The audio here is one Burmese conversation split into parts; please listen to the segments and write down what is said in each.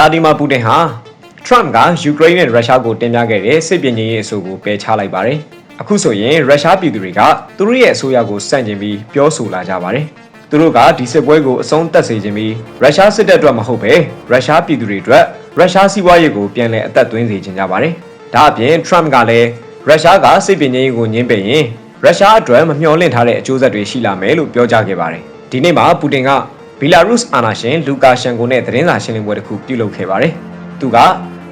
လာဒီမာပူတင်ဟာထရမ့်ကယူကရိန်းနဲ့ရုရှားကိုတင်ပြခဲ့တဲ့စစ်ပင်ကြီးရေးအဆိုကိုပယ်ချလိုက်ပါတယ်။အခုဆိုရင်ရုရှားပြည်သူတွေကသူတို့ရဲ့အစိုးရကိုစန့်ကျင်ပြီးပြောဆိုလာကြပါတယ်။သူတို့ကဒီစစ်ပွဲကိုအဆုံးသတ်စေခြင်းပြီးရုရှားစစ်တပ်အတွက်မဟုတ်ပဲရုရှားပြည်သူတွေအတွက်ရုရှားစီးပွားရေးကိုပြန်လည်အသက်သွင်းစေခြင်းကြပါတယ်။ဒါအပြင်ထရမ့်ကလည်းရုရှားကစစ်ပင်ကြီးရေးကိုညှင်းပယ်ရင်ရုရှားအတွက်မမျှော်လင့်ထားတဲ့အကျိုးဆက်တွေရှိလာမယ်လို့ပြောကြားခဲ့ပါတယ်။ဒီနေ့မှာပူတင်က ဘီလာရုစ်အာဏာရှင်လူကာရှန်ကိုနဲ့သတင်းစာရှင်းလင်းပွဲတစ်ခုပြုလုပ်ခဲ့ပါတယ်။သူက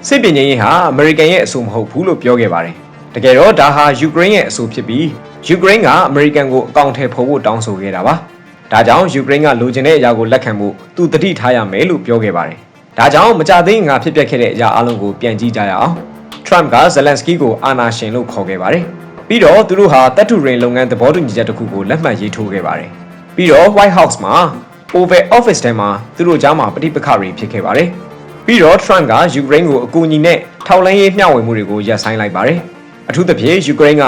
စစ်ပင်ကြီးရေးဟာအမေရိကန်ရဲ့အဆိုမဟုတ်ဘူးလို့ပြောခဲ့ပါတယ်။တကယ်တော့ဒါဟာယူကရိန်းရဲ့အဆိုဖြစ်ပြီးယူကရိန်းကအမေရိကန်ကိုအကောင့်ထဲဖော်ဖို့တောင်းဆိုခဲ့တာပါ။ဒါကြောင့်ယူကရိန်းကလိုချင်တဲ့အရာကိုလက်ခံဖို့သူတတိထားရမယ်လို့ပြောခဲ့ပါတယ်။ဒါကြောင့်မကြသေးငါဖြစ်ပျက်ခဲ့တဲ့အရာအလုံးကိုပြန်ကြည့်ကြရအောင်။ Trump ကဇလန်စကီကိုအာဏာရှင်လို့ခေါ်ခဲ့ပါတယ်။ပြီးတော့သူတို့ဟာတပ်ထုရင်လုပ်ငန်းသဘောတူညီချက်တစ်ခုကိုလက်မှတ်ရေးထိုးခဲ့ပါတယ်။ပြီးတော့ White House မှာ Oval Office ထဲမှာသူတို့ကြားမှာပဋိပက္ခတွေဖြစ်ခဲ့ပါတယ်။ပြီးတော့ Trump ကယူကရိန်းကိုအကူအညီနဲ့ထောက်လှမ်းရေးမျှဝေမှုတွေကိုရပ်ဆိုင်းလိုက်ပါတယ်။အထူးသဖြင့်ယူကရိန်းက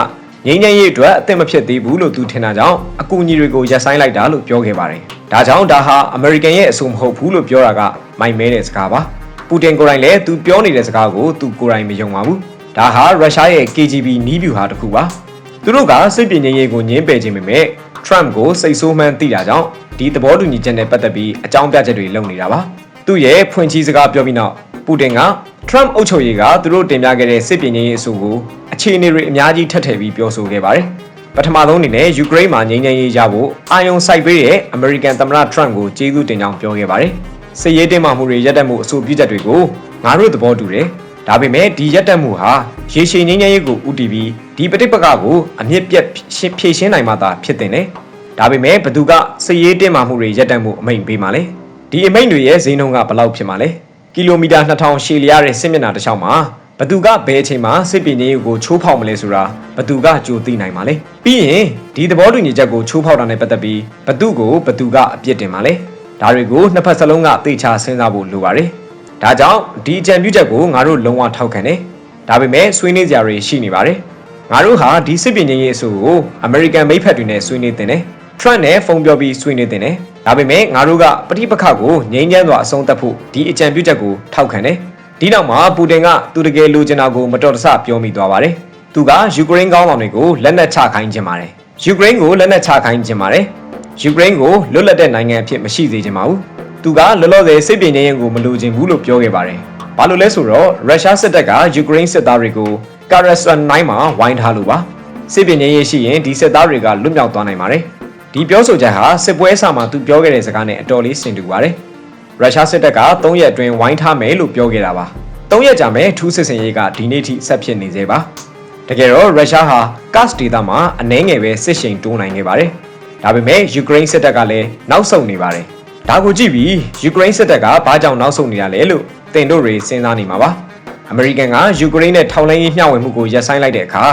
ငြိမ်းချမ်းရေးအတွက်အသင့်မဖြစ်သေးဘူးလို့သူထင်တာကြောင့်အကူအညီတွေကိုရပ်ဆိုင်းလိုက်တာလို့ပြောခဲ့ပါတယ်။ဒါကြောင့်ဒါဟာအမေရိကန်ရဲ့အဆိုမဟုတ်ဘူးလို့ပြောတာကမိုက်မဲတဲ့စကားပါ။ပူတင်ကိုယ်တိုင်လည်းသူပြောနေတဲ့စကားကိုသူကိုယ်တိုင်မယုံပါဘူး။ဒါဟာရုရှားရဲ့ KGB နီးဗျူဟာတစ်ခုပါ။သူတို့ကစစ်ပြင်းရေးကိုညှင်းပယ်ခြင်းပေမဲ့ Trump ကိုစိတ်ဆိုးမှန်းသိတာကြောင့် ဒီသဘောတူညီချက်နဲ့ပတ်သက်ပြီးအကြောင်းပြချက်တွေလုပ်နေတာပါ။သူ့ရဲ့ဖွင့်ချီးစကားပြောပြီးနောက်ပူတင်က Trump အုပ်ချုပ်ရေးကသူတို့တင်ပြခဲ့တဲ့စစ်ပြင်းရေးအဆိုကိုအခြေအနေတွေအများကြီးထပ်ထည့်ပြီးပြောဆိုခဲ့ပါတယ်။ပထမဆုံးအနေနဲ့ယူကရိန်းမှာငြိမ်းချမ်းရေးရဖို့အာယုံစိုက်ပေးတဲ့အမေရိကန်သမ္မတ Trump ကိုကျေးဇူးတင်ကြောင်းပြောခဲ့ပါတယ်။စစ်ရေးတင်မာမှုတွေရပ်တန့်မှုအဆိုပြုချက်တွေကိုငါတို့သဘောတူတယ်။ဒါပေမဲ့ဒီရပ်တန့်မှုဟာရေရှည်ငြိမ်းချမ်းရေးကိုဥတီပြီးဒီပဋိပက္ခကိုအမြင့်ပြတ်ရှင်းဖြေရှင်းနိုင်မှသာဖြစ်တင်တယ်။ ဒါပေမဲ့ဘသူကစစ်ရေးတင်မာမှုတွေရပ်တန့်မှုအမိန့်ပေးမှာလဲ။ဒီအမိန့်တွေရဲ့ဈေးနှုန်းကဘယ်လောက်ဖြစ်မှာလဲ။ကီလိုမီတာ2000ရှည်လျားတဲ့စစ်မျက်နှာတစ်လျှောက်မှာဘသူကဘယ်အချိန်မှာစစ်ပင်ကြီးကိုချိုးဖောက်မလဲဆိုတာဘသူကကြိုသိနိုင်မှာလဲပြီးရင်ဒီသဘောတူညီချက်ကိုချိုးဖောက်တာနဲ့ပတ်သက်ပြီးဘသူကိုဘသူကအပြစ်တင်မှာလဲဒါတွေကိုနှစ်ဖက်စလုံးကသေချာစဉ်းစားဖို့လိုပါတယ်ဒါကြောင့်ဒီအကြံပြုချက်ကိုငါတို့လုံးဝထောက်ခံတယ်ဒါပေမဲ့ဆွေးနွေးကြရရှိနေပါတယ်ငါတို့ဟာဒီစစ်ပင်ကြီးရေးအဆိုကိုအမေရိကန်မိတ်ဖက်တွေနဲ့ဆွေးနွေးတင်တယ် ထရန့်နဲ့ဖုန်းပြောပြီးဆွေးနွေးတင်တယ်ဒါပေမဲ့ငါတို့ကပဋိပက္ခကိုငြိမ်းချမ်းစွာအဆုံးသတ်ဖို့ဒီအကြံပြုချက်ကိုထောက်ခံတယ်ဒီနောက်မှာပူတင်ကသူတကယ်လိုချင်တာကိုမတော်တဆပြောမိသွားပါတယ်။သူကယူကရိန်းကောင်းဆောင်တွေကိုလက်နက်ချခိုင်းခြင်းပါတယ်။ယူကရိန်းကိုလက်နက်ချခိုင်းခြင်းပါတယ်။ယူကရိန်းကိုလွတ်လပ်တဲ့နိုင်ငံအဖြစ်မရှိစေချင်ပါဘူး။သူကလောလောဆယ်စစ်ပင်ခြင်းရင်ကိုမလိုချင်ဘူးလို့ပြောခဲ့ပါတယ်။ဘာလို့လဲဆိုတော့ရုရှားစစ်တပ်ကယူကရိန်းစစ်သားတွေကိုကာရက်စတန်နိုင်မှာဝိုင်းထားလို့ပါ။စစ်ပင်ခြင်းရင်ရှိရင်ဒီစစ်သားတွေကလွတ်မြောက်သွားနိုင်ပါတယ်။ ဒီပြောဆိုချက်ဟာစစ်ပွဲအစမှာသူပြောခဲ့တဲ့စကားနဲ့အတော်လေးဆင်တူပါတယ်။ရုရှားစစ်တပ်က3ရက်အတွင်းဝိုင်းထားမယ်လို့ပြောခဲ့တာပါ3ရက်ကြာမယ်ထူးစစ်စင်ရေးကဒီနေ့ထိဆက်ဖြစ်နေသေးပါတကယ်တော့ရုရှားဟာကတ်ဒေတာမှာအနှဲငယ်ပဲစစ်ရှိန်တိုးနိုင်ခဲ့ပါတယ်ဒါပေမဲ့ယူကရိန်းစစ်တပ်ကလည်းနောက်ဆုတ်နေပါတယ်ဒါကိုကြည့်ပြီးယူကရိန်းစစ်တပ်ကဘာကြောင့်နောက်ဆုတ်နေရလဲလို့တင်တို့တွေစဉ်းစားနေမှာပါအမေရိကန်ကယူကရိန်းနဲ့ထောက်လှမ်းရေးမျှဝေမှုကိုရပ်ဆိုင်းလိုက်တဲ့အခါ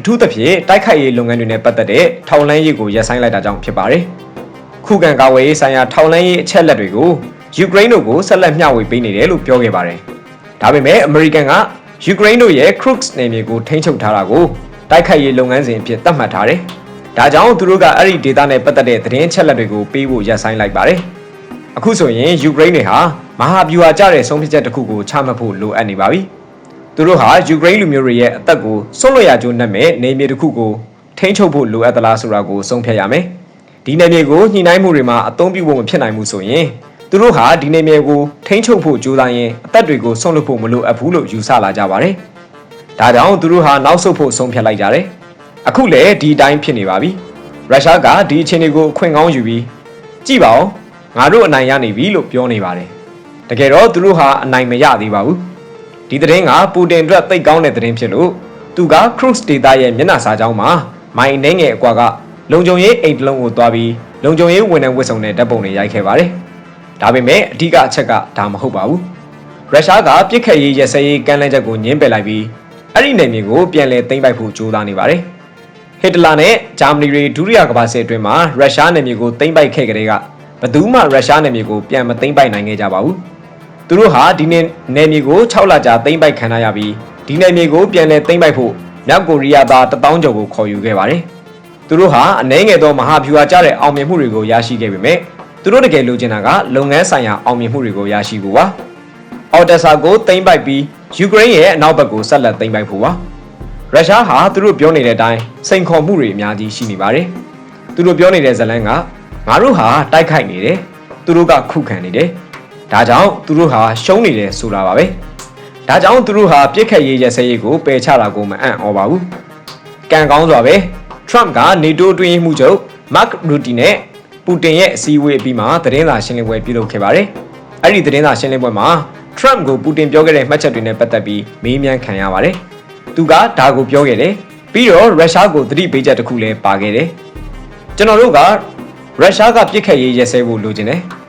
အထူးသဖြင့်တိုက်ခိုက်ရေးလုပ်ငန်းတွေနဲ့ပတ်သက်တဲ့ထောက်လှမ်းရေးကိုရပ်ဆိုင်းလိုက်တာကြောင့်ဖြစ်ပါတယ်ခုခံကာဝေးရေးဆိုင်ရာထောက်လှမ်းရေးအချက်လက်တွေကိုယူကရိန်းတို့ကိုဆက်လက်မျှဝေပေးနေတယ်လို့ပြောခဲ့ပါတယ်။ဒါပေမဲ့အမေရိကန်ကယူကရိန်းတို့ရဲ့ Crux နယ်မြေကိုထိန်းချုပ်ထားတာကိုတိုက်ခိုက်ရေးလုပ်ငန်းစဉ်အဖြစ်သတ်မှတ်ထားတယ်။ဒါကြောင့်သူတို့ကအဲ့ဒီဒေသနဲ့ပတ်သက်တဲ့သတင်းချက်လက်တွေကိုပေးဖို့ရပ်ဆိုင်းလိုက်ပါတယ်။အခုဆိုရင်ယူကရိန်းတွေဟာမဟာဗျူဟာကျတဲ့ဆုံးဖြတ်ချက်တစ်ခုကိုချမှတ်ဖို့လိုအပ်နေပါပြီ။ သူတို့ဟာယူကရိန်းလူမျိုးတွေရဲ့အသက်ကိုဆွန့်လွတ်ရကြိုးနှက်မဲ့နေမြေတစ်ခုကိုထိန်းချုပ်ဖို့လိုအပ်သလားဆိုတာကိုဆုံးဖြတ်ရမယ်။ဒီနယ်မြေကိုညှိနှိုင်းမှုတွေမှာအသုံးပြုဖို့မဖြစ်နိုင်ဘူးဆိုရင်သူတို့ဟာဒီနေမြေကိုထိန်းချုပ်ဖို့ကြိုးစားရင်အသက်တွေကိုဆုံးလွတ်ဖို့မလိုအပ်ဘူးလို့ယူဆလာကြပါတယ်။ဒါကြောင့်သူတို့ဟာနောက်ဆုတ်ဖို့ဆုံးဖြတ်လိုက်ကြတယ်။အခုလည်းဒီအတိုင်းဖြစ်နေပါပြီ။ရုရှားကဒီအခြေအနေကိုအခွင့်ကောင်းယူပြီးကြည့်ပါဦးငါတို့အနိုင်ရနေပြီလို့ပြောနေပါတယ်။တကယ်တော့သူတို့ဟာအနိုင်မရသေးပါဘူး။ ဒီသတင်းကပူတင်အတွက်သိတ်ကောင်းတဲ့သတင်းဖြစ်လို့သူက Cruise Data ရဲ့မျက်နှာစာကြောင်းမှာမိုင်နှဲငယ်အကွာကလုံခြုံရေးအိတ်တလုံးကိုသွားပြီးလုံခြုံရေးဝန်ထမ်းဝတ်စုံနဲ့ဓာတ်ပုံတွေရိုက်ခဲ့ပါတယ်။ဒါပေမဲ့အဓိကအချက်ကဒါမဟုတ်ပါဘူးရုရှားကပြစ်ခတ်ရေးရစရေးကမ်းလှမ်းချက်ကိုညှင်းပယ်လိုက်ပြီးအဲ့ဒီနယ်မြေကိုပြန်လည်သိမ်းပိုက်ဖို့ကြိုးစားနေပါတယ်ဟစ်တလာနဲ့ဂျာမနီတွေဒုတိယကမ္ဘာစစ်အတွင်းမှာရုရှားနယ်မြေကိုသိမ်းပိုက်ခဲ့ကြတဲ့ကဘယ်သူမှရုရှားနယ်မြေကိုပြန်မသိမ်းပိုက်နိုင်ခဲ့ကြပါဘူး သူတို့ဟာဒီနေ့နယ်မြေကို6လကြာသိမ်းပိုက်ခံရပြီးဒီနယ်မြေကိုပြန်လည်သိမ်းပိုက်ဖို့မြောက်ကိုရီးယားသား1000ကျော်ကိုခေါ်ယူခဲ့ပါတယ်သူတို့ဟာအနှဲငယ်သောမဟာဗျူဟာကျတဲ့အောင်မြင်မှုတွေကိုရရှိခဲ့ပေမဲ့သူတို့တကယ်လိုချင်တာကလုပ်ငန်းဆိုင်ရာအောင်မြင်မှုတွေကိုရရှိဖို့ပါအော်ဒက်ဆာကိုသိမ်းပိုက်ပြီးယူကရိန်းရဲ့အနောက်ဘက်ကိုဆက်လက်သိမ်းပိုက်ဖို့ပါရုရှားဟာသူတို့ပြောနေတဲ့အတိုင်းစိန်ခေါ်မှုတွေအများကြီးရှိနေပါတယ်သူတို့ပြောနေတဲ့ဇလန်းကငါတို့ဟာတိုက်ခိုက်နေတယ်သူတို့ကခုခံနေတယ် ဒါကြောင့်သူတို့ဟာရှုံးနေတယ်ဆိုတာပါပဲဒါကြောင့်သူတို့ဟာပြစ်ခတ်ရေးရစဲရေးကိုပယ်ချတာကိုမအံ့ဩပါဘူးကံကောင်းစွာပဲ Trump ကနေတိုးတွင်းမှုချုပ် Mark Rutte နဲ့ပူတင်ရဲ့အစည်းအဝေးအပြီးမှာသတင်းစာရှင်းလင်းပွဲပြုလုပ်ခဲ့ပါတယ်။အဲ့ဒီသတင်းစာရှင်းလင်းပွဲမှာ Trump ကိုပူတင်ပြောခဲ့တဲ့မှတ်ချက်တွေနဲ့ပတ်သက်ပြီးမေးမြန်းခံရပါတယ်။သူကဒါကိုပြောခဲ့တယ်။ပြီးတော့ရုရှားကိုသတိပေးချက်တစ်ခုလည်းပါခဲ့တယ်။ကျွန်တော်တို့ကရုရှားကပြစ်ခတ်ရေးရဲစဲဖို့လိုချင်တယ်။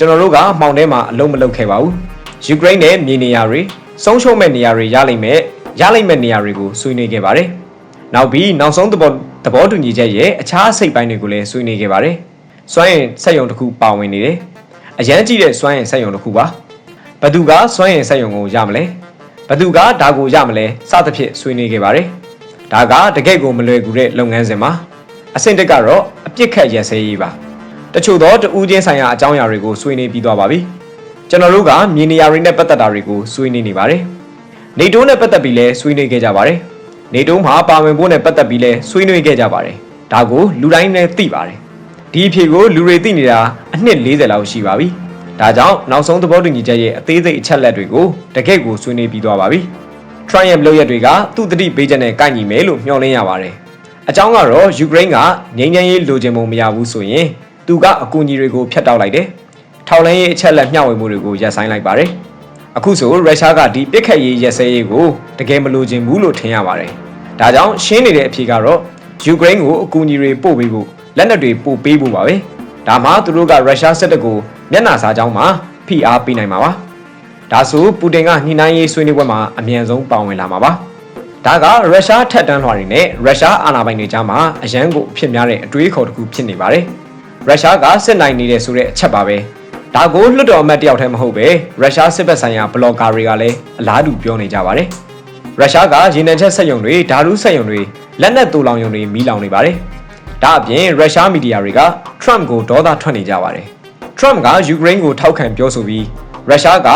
ကျွန်တော်တို့ကမှောင်ထဲမှာအလုံးမလုံးခဲ့ပါဘူး။ယူကရိန်းနဲ့မြေနေရာတွေဆုံးရှုံးမဲ့နေရာတွေရလိမ့်မယ်။ရလိမ့်မဲ့နေရာတွေကိုဆွေးနွေးခဲ့ပါတယ်။နောက်ပြီးနောက်ဆုံးသဘောသဘောတူညီချက်ရဲ့အခြားစိတ်ပိုင်းတွေကိုလည်းဆွေးနွေးခဲ့ပါတယ်။စွမ်းရင်စက်ရုံတစ်ခုပါဝင်နေတယ်။အရန်ကြည့်တဲ့စွမ်းရင်စက်ရုံတစ်ခုပါ။ဘသူကစွမ်းရင်စက်ရုံကိုရမလဲ။ဘသူကဒါကိုရမလဲစသဖြင့်ဆွေးနွေးခဲ့ပါတယ်။ဒါကတကယ့်ကိုမလွယ်ကူတဲ့လုပ်ငန်းစဉ်ပါ။အဆင့်တက်ကတော့အပြစ်ခတ်ရက်စဲရေးပါ။ တချို့သောတဦးချင်းဆိုင်ရာအကြောင်းအရာတွေကိုဆွေးနွေးပြီးသွားပါပြီ။ကျွန်တော်တို့ကမြေနေရာတွေနဲ့ပတ်သက်တာတွေကိုဆွေးနွေးနေပါတယ်။နေတိုးနဲ့ပတ်သက်ပြီးလည်းဆွေးနွေးခဲ့ကြပါတယ်။နေတိုးမှာပါဝင်ဖို့နဲ့ပတ်သက်ပြီးလည်းဆွေးနွေးခဲ့ကြပါတယ်။ဒါကိုလူတိုင်းလည်းသိပါတယ်။ဒီအဖြေကိုလူတွေသိနေတာအနှစ်40လောက်ရှိပါပြီ။ဒါကြောင့်နောက်ဆုံးသဘောတူညီချက်ရဲ့အသေးစိတ်အချက်လက်တွေကိုတကယ့်ကိုဆွေးနွေးပြီးသွားပါပြီ။ Trump လုပ်ရက်တွေကသူ့တတိပေးချက်နဲ့ကိုက်ညီမယ်လို့မျှော်လင့်ရပါတယ်။အကြောင်းကတော့ယူကရိန်းကငြိမ်းချမ်းရေးလိုချင်မှုမရဘူးဆိုရင် သူကအကူအညီတွေကိုဖျက်တောက်လိုက်တယ်။ထောက်လှမ်းရေးအချက်လက်မျှဝေမှုတွေကိုရပ်ဆိုင်းလိုက်ပါတယ်။အခုဆိုရုရှားကဒီပစ်ခတ်ရေးရက်စဲရေးကိုတကယ်မလိုချင်ဘူးလို့ထင်ရပါတယ်။ဒါကြောင့်ရှင်းနေတဲ့အဖြေကတော့ယူကရိန်းကိုအကူအညီတွေပို့ပေးဖို့လက်နက်တွေပို့ပေးဖို့ပါပဲ။ဒါမှသူတို့ကရုရှားစစ်တပ်ကိုမျက်နှာစာကြောင်းမှာဖိအားပေးနိုင်မှာပါ။ဒါဆိုပူတင်ကညှိနှိုင်းရေးဆွေးနွေးပွဲမှာအမြန်ဆုံးပါဝင်လာမှာပါ။ဒါကရုရှားထက်တန်းလွှာတွေနဲ့ရုရှားအာဏာပိုင်တွေကြားမှာအရန်ကိုအဖြစ်များတဲ့အတွေးခေါ်တစ်ခုဖြစ်နေပါတယ်။ ရုရှားကစစ်နိုင်နေတဲ့ဆိုတဲ့အချက်ပါပဲ။ဒါကိုလွှတ်တော်အမတ်တယောက်တည်းမဟုတ်ပဲရုရှားစစ်ဘက်ဆိုင်ရာဘလော့ဂါတွေကလည်းအလားတူပြောနေကြပါတယ်။ရုရှားကရေနံချက်စက်ရုံတွေဓာတုစက်ရုံတွေလက်နက်တူလောင်ရုံတွေမီးလောင်နေပါတယ်။ဒါအပြင်ရုရှားမီဒီယာတွေက Trump ကိုဒေါသထွက်နေကြပါတယ်။ Trump ကယူကရိန်းကိုထောက်ခံပြောဆိုပြီးရုရှားက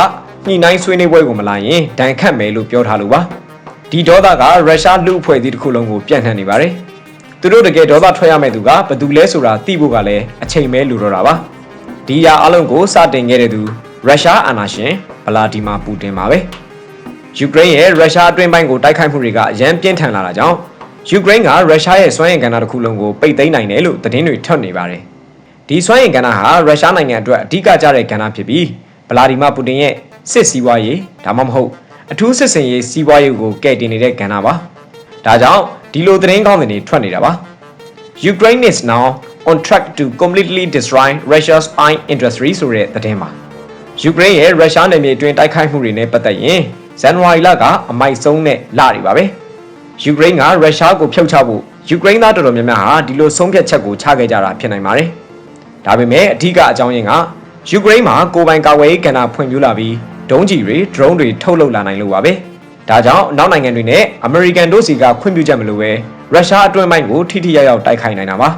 ညှိနှိုင်းဆွေးနွေးပွဲကိုမလာရင်ဒဏ်ခတ်မယ်လို့ပြောထားလို့ပါဒီဒေါသကရုရှားလူအဖွဲ့အစည်းတစ်ခုလုံးကိုပြန့်နှံ့နေပါတယ် သူတို့တကယ်ဒေါသထွက်ရမယ့်သူကဘယ်သူလဲဆိုတာသိဖို့ကလည်းအချိန်မဲလူတော့တာပါဒီရာအလုံးကိုစတင်ခဲ့တဲ့သူရုရှားအာဏာရှင်ဗလာဒီမာပူတင်ပါပဲယူကရိန်းရဲ့ရုရှားအတွင်းပိုင်းကိုတိုက်ခိုက်မှုတွေကအရန်ပြင်းထန်လာတာကြောင့်ယူကရိန်းကရုရှားရဲ့စွမ်းအင်ကဏ္ဍတစ်ခုလုံးကိုပိတ်သိမ်းနိုင်တယ်လို့သတင်းတွေထွက်နေပါတယ်ဒီစွမ်းအင်ကဏ္ဍဟာရုရှားနိုင်ငံအတွက်အဓိကကျတဲ့ကဏ္ဍဖြစ်ပြီးဗလာဒီမာပူတင်ရဲ့စစ်စည်းဝါးရေးဒါမှမဟုတ်အထူးစစ်စင်ရေးစီးပွားရေးကိုကဲ့တင်နေတဲ့ကဏ္ဍပါဒါကြောင့် ဒီလိုသတင်းကောင်းတွေထွက်နေတာပါ Ukraine is now on track to completely destroy Russia's oil industry ဆိုတဲ့သတင်းပါယူကရိန်းရဲ့ရုရှားနယ်မြေအတွင်းတိုက်ခိုက်မှုတွေနဲ့ပတ်သက်ရင်ဇန်နဝါရီလကအမိုက်ဆုံးနဲ့လတွေပါပဲယူကရိန်းကရုရှားကိုဖျောက်ချဖို့ယူကရိန်းသားတော်တော်များများဟာဒီလိုဆုံးဖြတ်ချက်ကိုချခဲ့ကြတာဖြစ်နိုင်ပါတယ်ဒါပေမဲ့အထူးကအကြောင်းရင်းကယူကရိန်းမှာကိုပိုင်ကာဝေးကဏ္ဍဖွံ့ဖြိုးလာပြီးဒုံးကျည်တွေ drone တွေထုတ်လုပ်လာနိုင်လို့ပါပဲ ဒါကြောင့်နောက်နိုင်ငံတွေနဲ့အမေရိကန်တို့စီကခွင့်ပြုချက်မလို့ပဲရုရှားအတွင်းပိုင်းကိုထိထိရောက်ရောက်တိုက်ခိုက်နိုင်တာပါ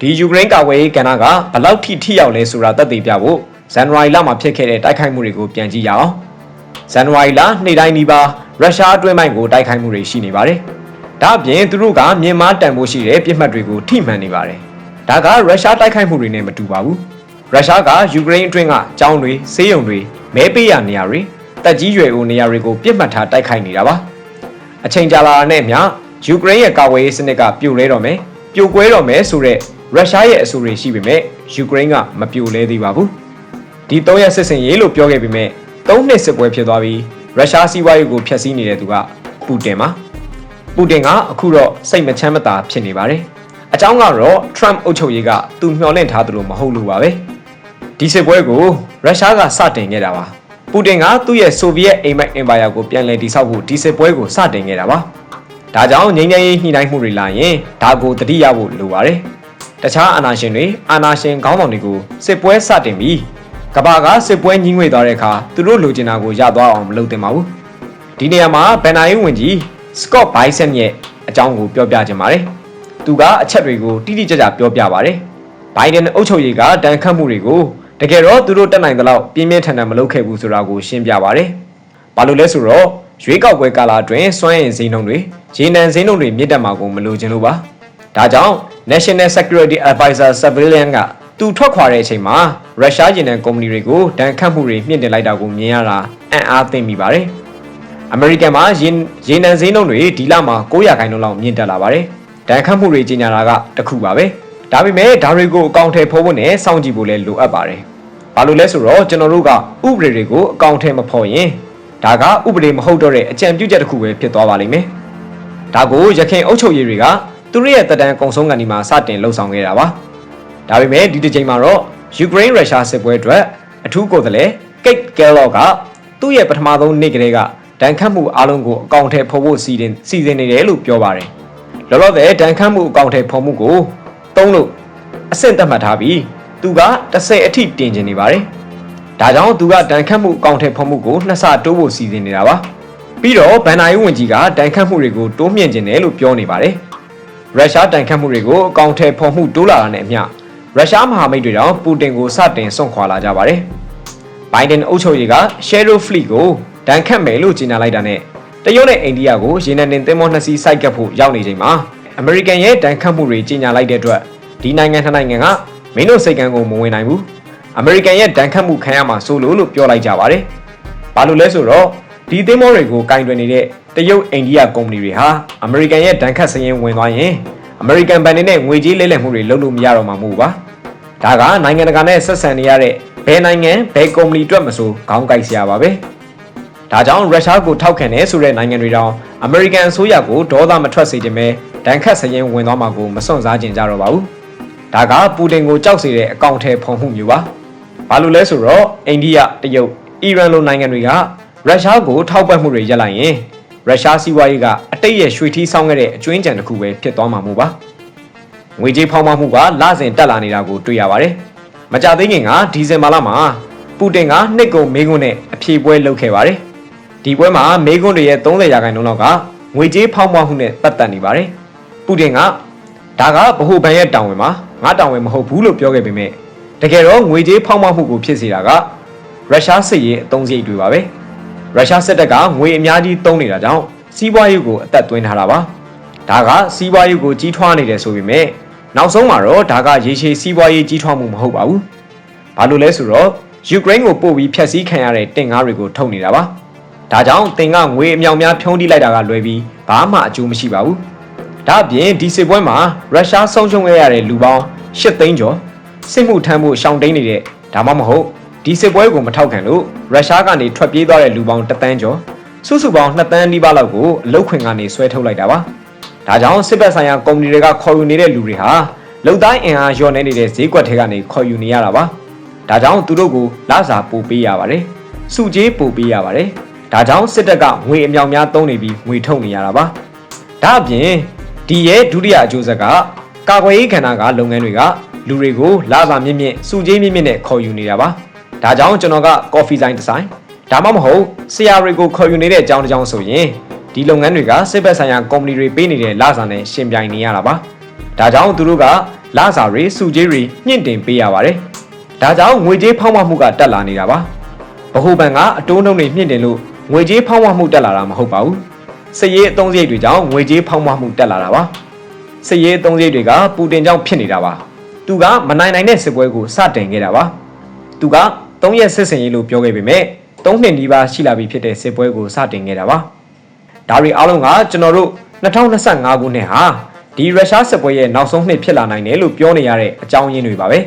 ဒီယူကရိန်းကာဝေးကဏ္ဍကဘလောက်ထိထိရောက်လဲဆိုတာသက်သေပြဖို့ဇန်နဝါရီလမှာဖြစ်ခဲ့တဲ့တိုက်ခိုက်မှုတွေကိုပြန်ကြည့်ရအောင်ဇန်နဝါရီလနေ့တိုင်းဒီပါရုရှားအတွင်းပိုင်းကိုတိုက်ခိုက်မှုတွေရှိနေပါတယ်ဒါအပြင်သူတို့ကမြန်မာတန်ဖိုးရှိတဲ့ပြစ်မှတ်တွေကိုထိမှန်နေပါတယ်ဒါကရုရှားတိုက်ခိုက်မှုတွေနဲ့မတူပါဘူးရုရှားကယူကရိန်းအတွင်းကကျောင်းတွေဆေးရုံတွေမဲပေးရနေရာတွေ တက်ကြီးရွယ်အိုနေရာတွေကိုပြစ်မှတ်ထားတိုက်ခိုက်နေတာပါအချိန်ကြာလာတဲ့မြယူကရိန်းရဲ့ကာကွယ်ရေးစနစ်ကပြိုလဲတော့မယ်ပြိုကွဲတော့မယ်ဆိုတော့ရုရှားရဲ့အဆိုတွေရှိပေမဲ့ယူကရိန်းကမပြိုလဲသေးပါဘူးဒီ၃ရက်စစ်စင်ရေးလို့ပြောခဲ့ပေမဲ့၃နှစ်စစ်ပွဲဖြစ်သွားပြီးရုရှားစီးပွားရေးကိုဖျက်ဆီးနေတဲ့သူကပူတင်ပါပူတင်ကအခုတော့စိတ်မချမ်းမသာဖြစ်နေပါတယ်အကြောင်းကတော့ Trump အုပ်ချုပ်ရေးကသူမျှော်လင့်ထားသလိုမဟုတ်လို့ပါပဲဒီစစ်ပွဲကိုရုရှားကစတင်ခဲ့တာပါ ပူတင်ကသူ့ရဲ့ဆိုဗီယက်အိမ်မက်အင်ပါယာကိုပြန်လည်တည်ဆောက်ဖို့ဒီစစ်ပွဲကိုစတင်ခဲ့တာပါဒါကြောင့်ငြိမ်းချမ်းရေးညှိနှိုင်းမှုတွေလာရင်ဒါကိုတတိယဖို့လိုပါတယ်တခြားအာဏာရှင်တွေအာဏာရှင်ခေါင်းဆောင်တွေကိုစစ်ပွဲစတင်ပြီးကဘာကစစ်ပွဲကြီးငွေသွားတဲ့အခါသူတို့လိုချင်တာကိုရသွားအောင်မလုပ်သင့်ပါဘူးဒီနေရာမှာဘန်နာရေးဝန်ကြီးစကော့ဘိုင်ဆန်ရဲ့အကြောင်းကိုပြောပြခြင်းပါတယ်သူကအချက်တွေကိုတိတိကျကျပြောပြပါတယ်ဘိုင်ဒန်အုပ်ချုပ်ရေးကတန်ခတ်မှုတွေကို တကယ်တော့သူတို့တက်နိုင်သလောက်ပြင်းပြင်းထန်ထန်မလုပ်ခဲ့ဘူးဆိုတာကိုရှင်းပြပါရယ်ဘာလို့လဲဆိုတော့ရွေးကောက်ပွဲကာလအတွင်းစွမ်းအင်ဈေးနှုန်းတွေရေနံဈေးနှုန်းတွေမြင့်တက်မှာကိုမလိုချင်လို့ပါဒါကြောင့် National Security Advisor Civilian ကသူထွက်ခွာတဲ့အချိန်မှာရုရှားရေနံကုမ္ပဏီတွေကိုဒဏ်ခတ်မှုတွေမြင့်တင်လိုက်တာကိုမြင်ရတာအံ့အားသင့်မိပါတယ်အမေရိကန်မှာရေရေနံဈေးနှုန်းတွေဒီလမှာ900ခိုင်နှုန်းလောက်မြင့်တက်လာပါတယ်ဒဏ်ခတ်မှုတွေကြီးညာတာကတစ်ခုပါပဲဒါပေမဲ့ဒါတွေကိုအကောင့်ထဲဖော်ဖို့နဲ့စောင့်ကြည့်ဖို့လည်းလိုအပ်ပါတယ် ဘာလို့လဲဆိုတော့ကျွန်တော်တို့ကဥပဒေတွေကိုအကောင့်ထဲမဖော်ရင်ဒါကဥပဒေမဟုတ်တော့တဲ့အကြံပြုချက်တစ်ခုပဲဖြစ်သွားပါလိမ့်မယ်ဒါကိုရခိုင်အုပ်ချုပ်ရေးတွေကသူတို့ရဲ့တပ်တန်းကုံဆုံးကန်ဒီမှာစတင်လှုပ်ဆောင်ခဲ့တာပါဒါပေမဲ့ဒီတစ်ချိန်မှာတော့ယူကရိန်းရုရှားစစ်ပွဲအတွက်အထူးကိုယ်စားလှယ်ကိတ်ကဲလော့ကသူ့ရဲ့ပထမဆုံးနေ့ကလေးကဒဏ်ခတ်မှုအလုံးကိုအကောင့်ထဲဖော်ဖို့စီစဉ်စီစဉ်နေတယ်လို့ပြောပါတယ်လောလောဆယ်ဒဏ်ခတ်မှုအကောင့်ထဲဖော်မှုကိုသုံးလို့အဆင့်သတ်မှတ်ထားပြီး သူက30အထိတင်ကျင်နေပါတယ်ဒါကြောင့်သူကဒဏ်ခတ်မှုအကောင့်ထဲဖော်မှုကိုနှစ်ဆတိုးဖို့စီစဉ်နေတာပါပြီးတော့ဗန်နာယီဝန်ကြီးကဒဏ်ခတ်မှုတွေကိုတိုးမြှင့်ခြင်းတယ်လို့ပြောနေပါတယ်ရုရှားဒဏ်ခတ်မှုတွေကိုအကောင့်ထဲဖော်မှုတိုးလာတာနဲ့အမျှရုရှားမဟာမိတ်တွေတောင်ပူတင်ကိုစတင်စွန့်ခွာလာကြပါတယ်ဘိုင်ဒန်အုပ်ချုပ်ရေးက Shadow Fleet ကိုဒဏ်ခတ်မယ်လို့ကြေညာလိုက်တာနဲ့တရုတ်နဲ့အိန္ဒိယကိုရေနံတင်သင်္ဘောနှစ်စီးစိုက်ကပ်ဖို့ရောက်နေချိန်မှာအမေရိကန်ရဲ့ဒဏ်ခတ်မှုတွေကြေညာလိုက်တဲ့အတွက်ဒီနိုင်ငံနှစ်နိုင်ငံကမ င်းတို့စိတ်ကံကိုမဝင်နိုင်ဘူးအမေရိကန်ရဲ့ဒဏ်ခတ်မှုခံရမှာစိုးလို့လို့ပြောလိုက်ကြပါတယ်ဘာလို့လဲဆိုတော့ဒီသင်္ဘောတွေကိုကင်တွယ်နေတဲ့တရုတ်အိန္ဒိယကုမ္ပဏီတွေဟာအမေရိကန်ရဲ့ဒဏ်ခတ်စရင်ဝင်သွားရင်အမေရိကန်ဘဏ်တွေနဲ့ငွေကြေးလဲလှယ်မှုတွေလုပ်လို့မရတော့မှာမဟုတ်ပါဒါကနိုင်ငံတကာနဲ့ဆက်ဆံနေရတဲ့ဘယ်နိုင်ငံဘယ်ကုမ္ပဏီအတွက်မဆိုခေါင်းကိုက်စရာပါပဲဒါကြောင့်ရုရှားကိုထောက်ခံနေဆိုတဲ့နိုင်ငံတွေတောင်အမေရိကန်အစိုးရကိုဒေါသမထွက်စေခြင်းပဲဒဏ်ခတ်စရင်ဝင်သွားမှာကိုမစွန့်စားကြင်ကြတော့ပါဘူး ဒါကပူတင်ကိုကြောက်စေတဲ့အကောင့်ထဲဖုံမှုမျိုးပါဘာလို့လဲဆိုတော့အိန္ဒိယတရုတ်အီရန်လိုနိုင်ငံတွေကရုရှားကိုထောက်ပံ့မှုတွေရပ်လိုက်ရင်ရုရှားစီးပွားရေးကအတိတ်ရဲ့ရွှေထီးဆောင်ခဲ့တဲ့အကျွင်းကြံတစ်ခုပဲဖြစ်သွားမှာမို့ပါငွေကြေးဖောင်းပွားမှုကလစဉ်တက်လာနေတာကိုတွေ့ရပါတယ်မကြသေးခင်ကဒီဇင်ဘာလမှာပူတင်ကနှစ်ကုန်မေးခွန်းနဲ့အပြေပွဲလုပ်ခဲ့ပါတယ်ဒီပွဲမှာမေးခွန်းတွေရဲ့30ရာခိုင်နှုန်းလောက်ကငွေကြေးဖောင်းပွားမှုနဲ့ပတ်သက်နေပါတယ်ပူတင်ကဒါကဗဟိုဘဏ်ရဲ့တောင်းဝင်မှာ ငါတောင်းဝင်မဟုတ်ဘူးလို့ပြောခဲ့ပေမဲ့တကယ်တော့ငွေကြေးဖောင်းပွားမှုကိုဖြစ်စေတာကရုရှားစစ်ရေးအုံစရိတ်တွေပါပဲရုရှားစစ်တပ်ကငွေအများကြီးသုံးနေတာကြောင့်စီးပွားရေးကိုအသက်သွင်းထားတာပါဒါကစီးပွားရေးကိုကြီးထွားနေတယ်ဆိုပေမဲ့နောက်ဆုံးမှာတော့ဒါကရေရှည်စီးပွားရေးကြီးထွားမှုမဟုတ်ပါဘူးဘာလို့လဲဆိုတော့ယူကရိန်းကိုပို့ပြီးဖျက်ဆီးခံရတဲ့တင်ကားတွေကိုထုတ်နေတာပါဒါကြောင့်တင်ကငွေအမြောင်များဖြုံးတိလိုက်တာကလွယ်ပြီးဘာမှအကျိုးမရှိပါဘူး ဒါအပြင်ဒီစစ်ပွဲမှာရုရှားဆုံးရှုံးခဲ့ရတဲ့လူပေါင်း၈သိန်းကျော်စစ်မှုထမ်းဖို့ရှောင်တိန်နေတဲ့ဒါမှမဟုတ်ဒီစစ်ပွဲကိုမထောက်ခံလို့ရုရှားကနေထွက်ပြေးသွားတဲ့လူပေါင်းတသန်းကျော်စုစုပေါင်း2တန်းနီးပါးလောက်ကိုအလုတ်ခွင်ကနေဆွဲထုတ်လိုက်တာပါဒါကြောင့်စစ်ဘက်ဆိုင်ရာကုမ္ပဏီတွေကခေါ်ယူနေတဲ့လူတွေဟာလုံတိုင်းအင်အားလျော့နေနေတဲ့ဈေးကွက်ထဲကနေခေါ်ယူနေရတာပါဒါကြောင့်သူတို့ကိုလစာပို့ပေးရပါတယ်စုကြေးပို့ပေးရပါတယ်ဒါကြောင့်စစ်တပ်ကငွေအမြောင်များသုံးနေပြီးငွေထုတ်နေရတာပါဒါအပြင် ဒီရဲ့ဒုတိယအကျိုးဆက်ကကာကွယ်ရေးခန္ဓာကလုပ်ငန်းတွေကလူတွေကိုလာစာမြင့်မြင့်စုကြေးမြင့်မြင့်နဲ့ခေါ်ယူနေတာပါဒါကြောင့်ကျွန်တော်ကကော်ဖီဆိုင်တစ်ဆိုင်ဒါမှမဟုတ်ဆရာတွေကိုခေါ်ယူနေတဲ့အကြောင်းတစ်ကြောင်းဆိုရင်ဒီလုပ်ငန်းတွေကစစ်ဘက်ဆိုင်ရာကုမ္ပဏီတွေပေးနေတဲ့လစာနဲ့ရှင်ပြိုင်နေရတာပါဒါကြောင့်သူတို့ကလစာတွေစုကြေးတွေမြင့်တင်ပေးရပါတယ်ဒါကြောင့်ငွေကြေးဖောင်းပွားမှုကတက်လာနေတာပါဗဟိုဘဏ်ကအတိုးနှုန်းတွေမြင့်တင်လို့ငွေကြေးဖောင်းပွားမှုတက်လာတာမဟုတ်ပါဘူး စည်ရေးအသုံးစရိတ်တွေကြောင့်ငွေကြေးဖောင်းပွားမှုတက်လာတာပါစည်ရေးအသုံးစရိတ်တွေကပူတင်ကြောင့်ဖြစ်နေတာပါသူကမနိုင်နိုင်တဲ့စစ်ပွဲကိုစတင်ခဲ့တာပါသူက3ရက်စစ်စင်ရေးလို့ပြောခဲ့ပေမဲ့3နှစ်ဒီပါရှိလာပြီဖြစ်တဲ့စစ်ပွဲကိုစတင်ခဲ့တာပါဒါတွေအားလုံးကကျွန်တော်တို့2025ခုနှစ်ဟာဒီရုရှားစစ်ပွဲရဲ့နောက်ဆုံးနှစ်ဖြစ်လာနိုင်တယ်လို့ပြောနေရတဲ့အကြောင်းရင်းတွေပါပဲ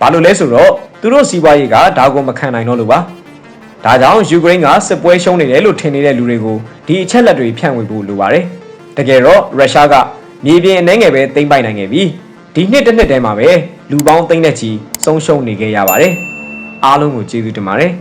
ဘာလို့လဲဆိုတော့သူတို့စီးပွားရေးကဒါကိုမခံနိုင်တော့လို့ပါဒါကြောင့်ယူကရိန်းကစစ်ပွဲရှုံးနေတယ်လို့ထင်နေတဲ့လူတွေကို ဒီအချက်လက်တွေဖြန့်ဝေဖို့လိုပါတယ်တကယ်တော့ရုရှားကမြေပြင်အနေငယ်ပဲသိမ်းပိုက်နိုင်ခဲ့ပြီးဒီနှစ်တစ်နှစ်တည်းမှာပဲလူပေါင်းသိန်းနဲ့ချီဆုံးရှုံးနေခဲ့ရပါတယ်အားလုံးကိုကျေးဇူးတင်ပါတယ်